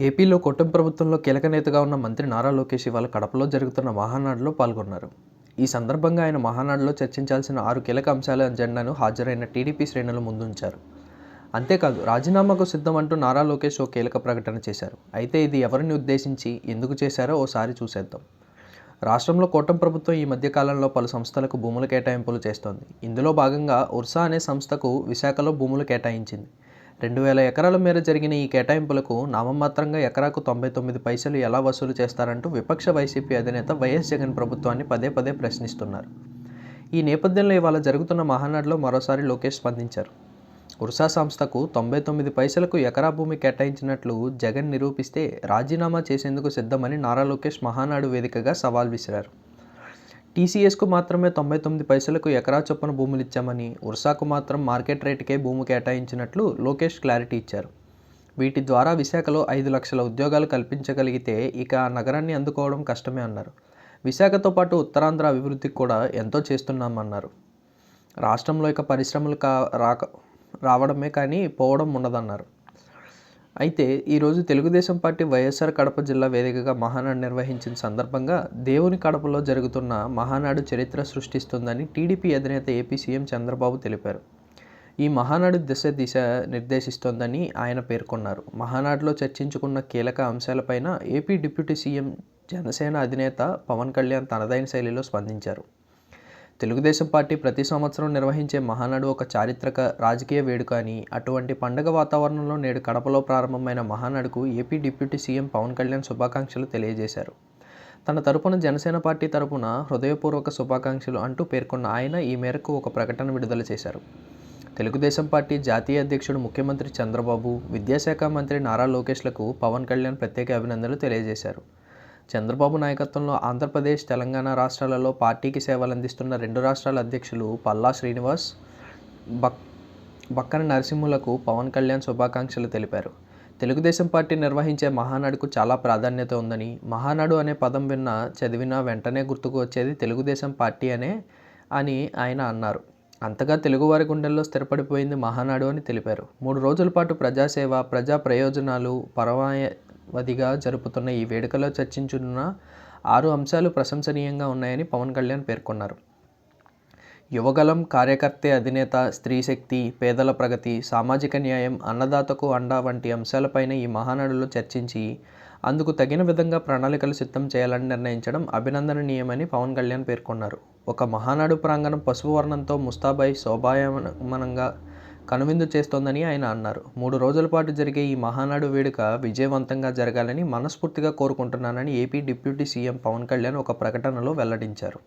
ఏపీలో కూటమి ప్రభుత్వంలో కీలక నేతగా ఉన్న మంత్రి నారా లోకేష్ ఇవాళ కడపలో జరుగుతున్న మహానాడులో పాల్గొన్నారు. ఈ సందర్భంగా ఆయన మహానాడులో చర్చించాల్సిన ఆరు కీలక అంశాల అజెండాను హాజరైన టీడీపీ శ్రేణులు ముందుంచారు. అంతేకాదు రాజీనామాకు సిద్ధం అంటూ నారా లోకేష్ ఓ కీలక ప్రకటన చేశారు. అయితే ఇది ఎవరిని ఉద్దేశించి ఎందుకు చేశారో ఓసారి చూసేద్దాం. రాష్ట్రంలో కూటమి ప్రభుత్వం ఈ మధ్యకాలంలో పలు సంస్థలకు భూముల కేటాయింపులు చేస్తోంది. ఇందులో భాగంగా ఉర్సా అనే సంస్థకు విశాఖలో భూములు కేటాయించింది. రెండు వేల ఎకరాల మేర జరిగిన ఈ కేటాయింపులకు నామమాత్రంగా ఎకరాకు తొంభై తొమ్మిది పైసలు ఎలా వసూలు చేస్తారంటూ విపక్ష వైసీపీ అధినేత వైఎస్ జగన్ ప్రభుత్వాన్ని పదే పదే ప్రశ్నిస్తున్నారు. ఈ నేపథ్యంలో ఇవాళ జరుగుతున్న మహానాడులో మరోసారి లోకేష్ స్పందించారు. ఉర్సా సంస్థకు తొంభై తొమ్మిది పైసలకు ఎకరా భూమి కేటాయించినట్లు జగన్ నిరూపిస్తే రాజీనామా చేసేందుకు సిద్ధమని నారా లోకేష్ మహానాడు వేదికగా సవాల్ విసిరారు. టీసీఎస్కు మాత్రమే తొంభై తొమ్మిది పైసలకు ఎకరా చొప్పున భూములు ఇచ్చామని ఉర్సాకు మాత్రం మార్కెట్ రేటుకే భూమి కేటాయించినట్లు లోకేష్ క్లారిటీ ఇచ్చారు. వీటి ద్వారా విశాఖలో ఐదు లక్షల ఉద్యోగాలు కల్పించగలిగితే ఇక ఆ నగరాన్ని అందుకోవడం కష్టమే అన్నారు. విశాఖతో పాటు ఉత్తరాంధ్ర అభివృద్ధికి కూడా ఎంతో చేస్తున్నామన్నారు. రాష్ట్రంలో ఇక పరిశ్రమలు కా రాక రావడమే కానీ పోవడం ఉండదన్నారు. అయితే ఈరోజు తెలుగుదేశం పార్టీ వైఎస్ఆర్ కడప జిల్లా వేదికగా మహానాడు నిర్వహించిన సందర్భంగా దేవుని కడపలో జరుగుతున్న మహానాడు చరిత్ర సృష్టిస్తుందని టీడీపీ అధినేత ఏపీ సీఎం చంద్రబాబు తెలిపారు. ఈ మహానాడు దిశ దిశ నిర్దేశిస్తోందని ఆయన పేర్కొన్నారు. మహానాడులో చర్చించుకున్న కీలక అంశాలపైన ఏపీ డిప్యూటీ సీఎం జనసేన అధినేత పవన్ కళ్యాణ్ తనదైన శైలిలో స్పందించారు. తెలుగుదేశం పార్టీ ప్రతి సంవత్సరం నిర్వహించే మహానాడు ఒక చారిత్రక రాజకీయ వేడుక అని అటువంటి పండగ వాతావరణంలో నేడు కడపలో ప్రారంభమైన మహానాడుకు AP deputy CM Pawan Kalyan శుభాకాంక్షలు తెలియజేశారు. తన తరపున జనసేన పార్టీ తరపున హృదయపూర్వక శుభాకాంక్షలు అంటూ పేర్కొన్న ఆయన ఈ మేరకు ఒక ప్రకటన విడుదల చేశారు. తెలుగుదేశం పార్టీ జాతీయ అధ్యక్షుడు ముఖ్యమంత్రి చంద్రబాబు విద్యాశాఖ మంత్రి నారా లోకేష్లకు పవన్ కళ్యాణ్ ప్రత్యేక అభినందనలు తెలియజేశారు. చంద్రబాబు నాయకత్వంలో ఆంధ్రప్రదేశ్ తెలంగాణ రాష్ట్రాలలో పార్టీకి సేవలందిస్తున్న రెండు రాష్ట్రాల అధ్యక్షులు పల్లా శ్రీనివాస్ బక్ బక్కన నరసింహులకు పవన్ కళ్యాణ్ శుభాకాంక్షలు తెలిపారు. తెలుగుదేశం పార్టీ నిర్వహించే మహానాడుకు చాలా ప్రాధాన్యత ఉందని మహానాడు అనే పదం విన్నా చదివినా వెంటనే గుర్తుకు వచ్చేది తెలుగుదేశం పార్టీ అనే అని ఆయన అన్నారు. అంతగా తెలుగువారి గుండెల్లో స్థిరపడిపోయింది మహానాడు అని తెలిపారు. మూడు రోజుల పాటు ప్రజాసేవ ప్రజా ప్రయోజనాలు పరమాయ వదిగా జరుపుతున్న ఈ వేడుకలో చర్చించున్న ఆరు అంశాలు ప్రశంసనీయంగా ఉన్నాయని పవన్ కళ్యాణ్ పేర్కొన్నారు. యువగలం కార్యకర్త అధినేత స్త్రీ శక్తి పేదల ప్రగతి సామాజిక న్యాయం అన్నదాతకు అండా వంటి అంశాలపైన ఈ మహానాడులో చర్చించి అందుకు తగిన విధంగా ప్రణాళికలు సిద్ధం చేయాలని నిర్ణయించడం అభినందనీయమని పవన్ కళ్యాణ్ పేర్కొన్నారు. ఒక మహానాడు ప్రాంగణం పసుపు వర్ణంతో ముస్తాబాయి శోభాయమనంగా కనువిందు చేస్తోందని ఆయన అన్నారు. మూడు రోజుల పాటు జరిగే ఈ మహానాడు వేడుక విజయవంతంగా జరగాలని మనస్ఫూర్తిగా కోరుకుంటున్నానని AP deputy CM Pawan Kalyan ఒక ప్రకటనలో వెల్లడించారు.